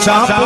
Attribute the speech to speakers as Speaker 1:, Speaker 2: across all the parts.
Speaker 1: shop. shop.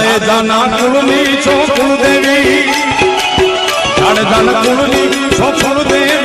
Speaker 1: તારે જાના કુલની છો કુલ દેવી તારે જાના કુલની છો કુલ દેવી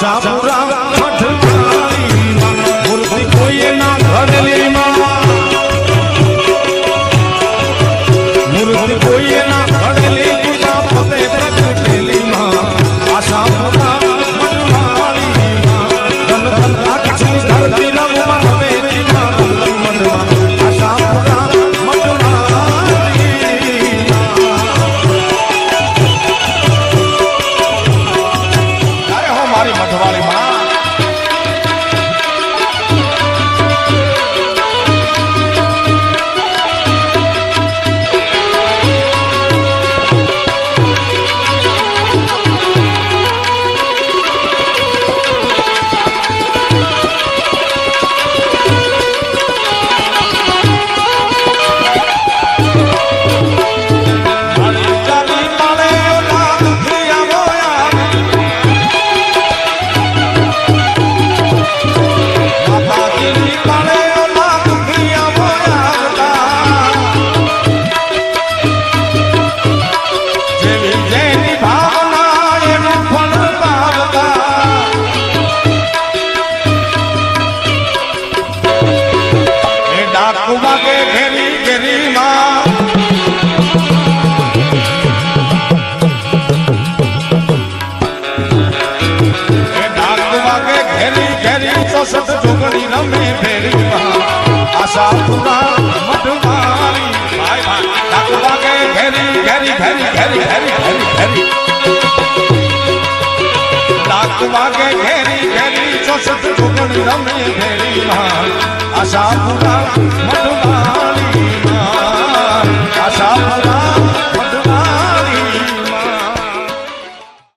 Speaker 1: South. कुबा के घेरी घेरी माँ। सत जोगणी रमे भेरी आशा पूरा मधुमारी भाई भाई ठाकुरा के घेरी घेरी घेरी घेरी घेरी घेरी घेरी। ठाकुरा के घेरी घेरी सत जोगणी रमे भेरी आशा पूरा